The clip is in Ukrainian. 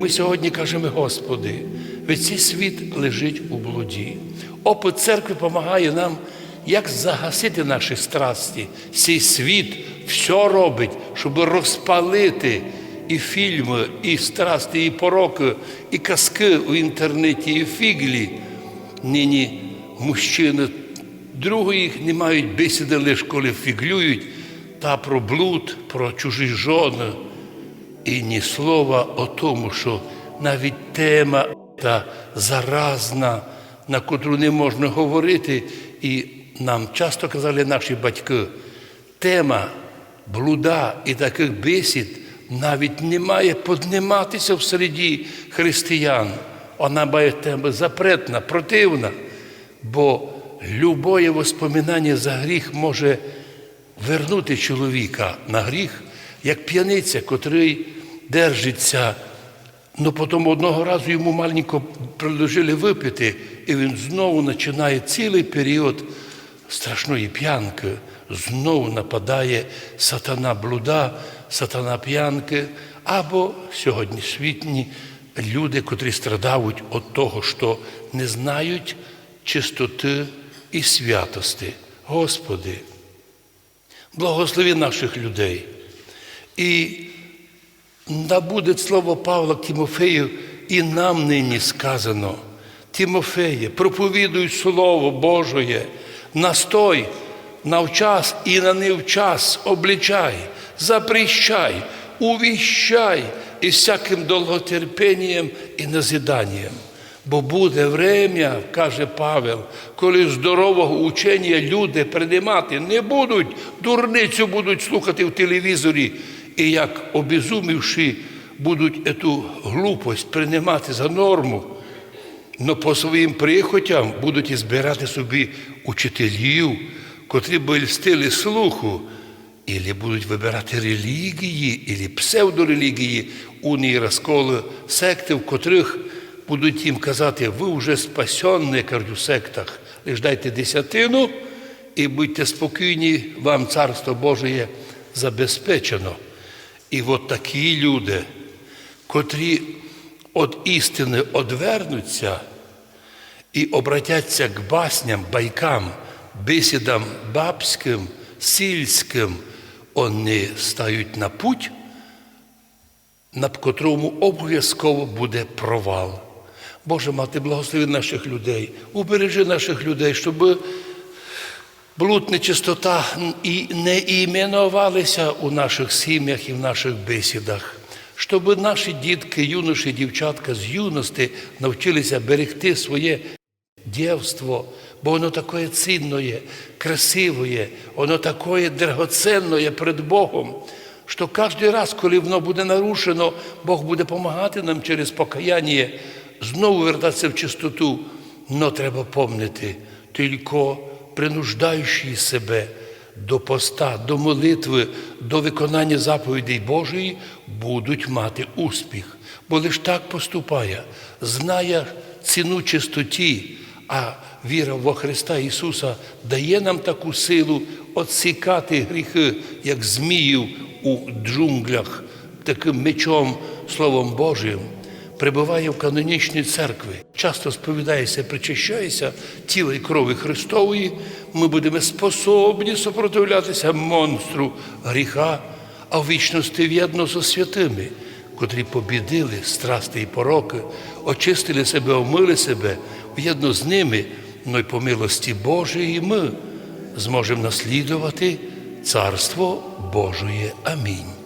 Ми сьогодні кажемо, Господи, ведь цей світ лежить у блуді. Опит церкви допомагає нам, як загасити наші страсті. Цей світ все робить, щоб розпалити і фільми, і страсти, і пороки, і казки в інтернеті, і фіглі. Нині мужчини другої не мають бесіди лише коли фіглюють, та про блуд, про чужі жони. І ні слова о тому, що навіть тема та заразна, на котру не можна говорити, і нам часто казали наші батьки, тема блуда і таких бесід навіть не має підніматися в середі християн. Вона має тема запретна, противна, бо любое воспоминання за гріх може вернути чоловіка на гріх, як п'яниця, котрий держиться. Ну потім одного разу йому маленько предложили випити, і він знову починає цілий період страшної п'янки. Знову нападає сатана блуда, сатана п'янки, або сьогоднішні люди, котрі страдають від того, що не знають чистоти і святости. Господи, благослови наших людей. І набуде слово Павла Тимофею, і нам нині сказано. Тимофеє, проповідуй Слово Божоє, настой, навчас і на невчас обличай, запрещай, увіщай і всяким довготерпінням і назиданням. Бо буде время, каже Павел, коли здорового учення люди приймати не будуть, дурницю будуть слухати в телевізорі, і як обезумівши, будуть ету глупость приймати за норму, но по своїм прихотям будуть і збирати собі учителів, котрі б льстили слуху, Ілі будуть вибирати релігії, ілі псевдорелігії, унії розколи, секти, в котрих будуть їм казати, ви вже спасенні, кажуть, у сектах, лиш дайте десятину і будьте спокійні, вам Царство Боже забезпечено. І от такі люди, котрі від істини одвернуться і обратяться к басням, байкам, бесідам бабським, сільським, вони стають на путь, на котрому обов'язково буде провал. Боже мати, благослови наших людей, убережи наших людей, щоб блуд, нечистота і не іменувалися у наших сім'ях і в наших бесідах, щоб наші дітки, юноші, дівчатка з юності навчилися берегти своє дівство, бо воно таке цінне, красиве, воно таке драгоценне перед Богом, що кожен раз, коли воно буде нарушено, Бог буде допомагати нам через покаяння знову вертатися в чистоту. Но треба помнити, тільки принуждаючи себе до поста, до молитви, до виконання заповідей Божої, будуть мати успіх. Бо лиш так поступає, знає ціну чистоті, а віра во Христа Ісуса дає нам таку силу отсікати гріхи, як зміїв у джунглях, таким мечом, Словом Божим прибуває в канонічній церкві, часто сповідається, причащається тіла і крові Христової, ми будемо способні супротивлятися монстру гріха, а в вічності в'єдно зі святими, котрі побідили страсти і пороки, очистили себе, омили себе, в'єдно з ними, но й по милості Божої ми зможемо наслідувати Царство Божої. Амінь.